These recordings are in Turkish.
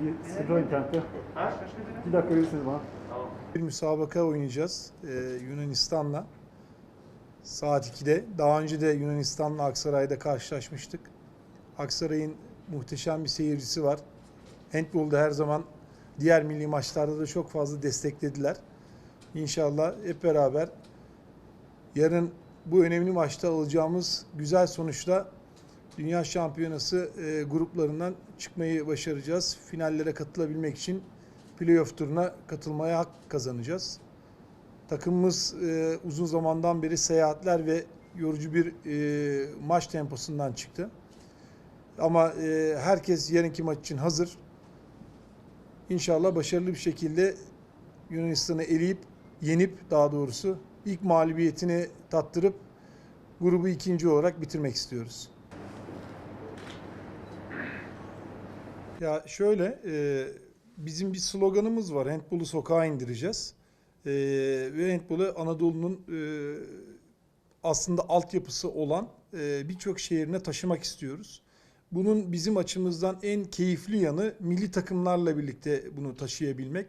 Bir Sidro internette. Bir dakika verirsiniz bana. Bir müsabaka oynayacağız ee, Yunanistan'la. Saat 2'de. Daha önce de Yunanistan'la Aksaray'da karşılaşmıştık. Aksaray'ın muhteşem bir seyircisi var. Handball'da her zaman diğer milli maçlarda da çok fazla desteklediler. İnşallah hep beraber yarın bu önemli maçta alacağımız güzel sonuçla Dünya Şampiyonası e, gruplarından çıkmayı başaracağız. Finallere katılabilmek için playoff turuna katılmaya hak kazanacağız. Takımımız e, uzun zamandan beri seyahatler ve yorucu bir e, maç temposundan çıktı. Ama e, herkes yarınki maç için hazır. İnşallah başarılı bir şekilde Yunanistan'ı eleyip, yenip daha doğrusu ilk mağlubiyetini tattırıp grubu ikinci olarak bitirmek istiyoruz. Ya şöyle, e, bizim bir sloganımız var. Handball'u sokağa indireceğiz. E, ve handball'u Anadolu'nun e, aslında altyapısı olan e, birçok şehrine taşımak istiyoruz. Bunun bizim açımızdan en keyifli yanı milli takımlarla birlikte bunu taşıyabilmek.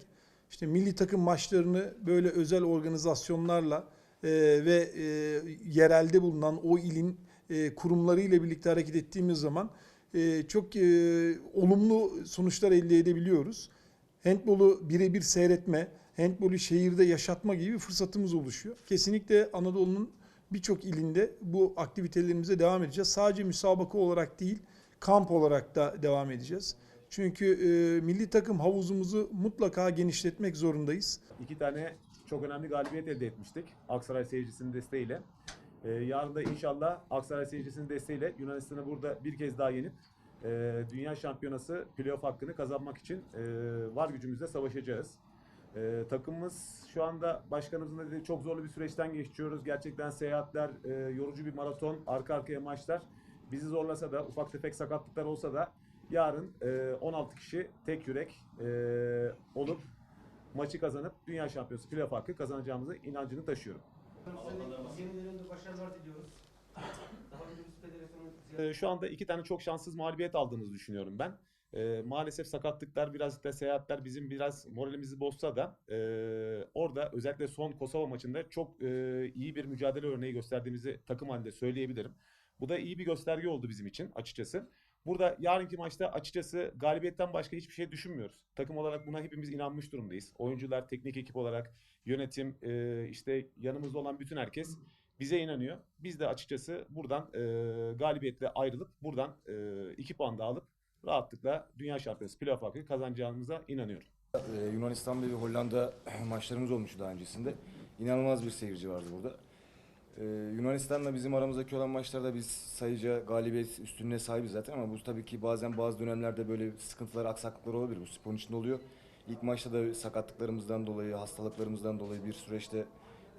İşte milli takım maçlarını böyle özel organizasyonlarla e, ve e, yerelde bulunan o ilin e, kurumlarıyla birlikte hareket ettiğimiz zaman çok e, olumlu sonuçlar elde edebiliyoruz. Handbolu birebir seyretme, handbolu şehirde yaşatma gibi bir fırsatımız oluşuyor. Kesinlikle Anadolu'nun birçok ilinde bu aktivitelerimize devam edeceğiz. Sadece müsabaka olarak değil, kamp olarak da devam edeceğiz. Çünkü e, milli takım havuzumuzu mutlaka genişletmek zorundayız. İki tane çok önemli galibiyet elde etmiştik Aksaray seyircisinin desteğiyle. Ee, yarın da inşallah Aksaray seyircisinin desteğiyle Yunanistan'ı burada bir kez daha yenip e, Dünya Şampiyonası playoff hakkını kazanmak için e, var gücümüzle savaşacağız. E, takımımız şu anda başkanımızın dediği çok zorlu bir süreçten geçiyoruz. Gerçekten seyahatler, e, yorucu bir maraton, arka arkaya maçlar bizi zorlasa da ufak tefek sakatlıklar olsa da yarın e, 16 kişi tek yürek e, olup maçı kazanıp Dünya Şampiyonası playoff hakkı kazanacağımızı inancını taşıyorum. Yenilerinde Şu anda iki tane çok şanssız mağlubiyet aldığımızı düşünüyorum ben. Ee, maalesef sakatlıklar, birazcık da seyahatler bizim biraz moralimizi bozsa da e, orada özellikle son Kosova maçında çok e, iyi bir mücadele örneği gösterdiğimizi takım halinde söyleyebilirim. Bu da iyi bir gösterge oldu bizim için açıkçası. Burada yarınki maçta açıkçası galibiyetten başka hiçbir şey düşünmüyoruz. Takım olarak buna hepimiz inanmış durumdayız. Oyuncular, teknik ekip olarak, yönetim, e, işte yanımızda olan bütün herkes bize inanıyor. Biz de açıkçası buradan e, galibiyetle ayrılıp buradan e, iki puan da alıp rahatlıkla Dünya Şampiyonası playoff hakkı kazanacağımıza inanıyorum. Ee, Yunanistan ve Hollanda maçlarımız olmuştu daha öncesinde. İnanılmaz bir seyirci vardı burada. Ee, Yunanistan'la bizim aramızdaki olan maçlarda biz sayıca galibiyet üstünlüğe sahibiz zaten ama bu tabii ki bazen bazı dönemlerde böyle sıkıntılar, aksaklıklar olabilir. Bu sporun içinde oluyor. İlk maçta da sakatlıklarımızdan dolayı, hastalıklarımızdan dolayı bir süreçte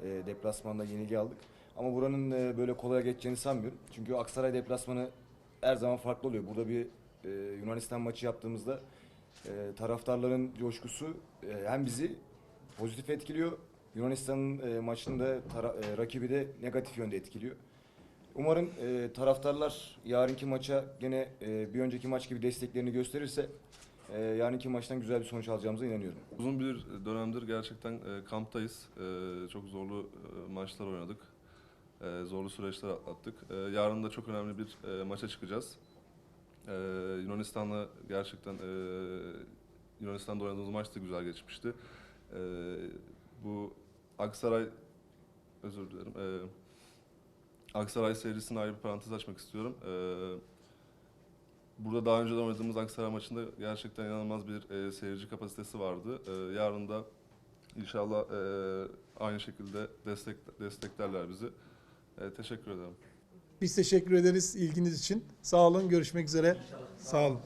e, deplasmanda yenilgi aldık. Ama buranın e, böyle kolay geçeceğini sanmıyorum. Çünkü Aksaray deplasmanı her zaman farklı oluyor. Burada bir e, Yunanistan maçı yaptığımızda e, taraftarların coşkusu e, hem bizi pozitif etkiliyor. Yunanistan'ın e, maçını da tara- e, rakibi de negatif yönde etkiliyor. Umarım e, taraftarlar yarınki maça gene e, bir önceki maç gibi desteklerini gösterirse e, yarınki maçtan güzel bir sonuç alacağımıza inanıyorum. Uzun bir dönemdir gerçekten e, kamptayız. E, çok zorlu e, maçlar oynadık. E, zorlu süreçler atlattık. E, yarın da çok önemli bir e, maça çıkacağız. E, Yunanistan'la gerçekten e, Yunanistan'da oynadığımız maç da güzel geçmişti. E, bu Aksaray özür dilerim. E, Aksaray serisine ayrı bir parantez açmak istiyorum. E, Burada daha önce de oynadığımız Aksaray maçında gerçekten inanılmaz bir e, seyirci kapasitesi vardı. E, yarın da inşallah e, aynı şekilde destek desteklerler bizi. E, teşekkür ederim. Biz teşekkür ederiz ilginiz için. Sağ olun, görüşmek üzere. Sağ olun.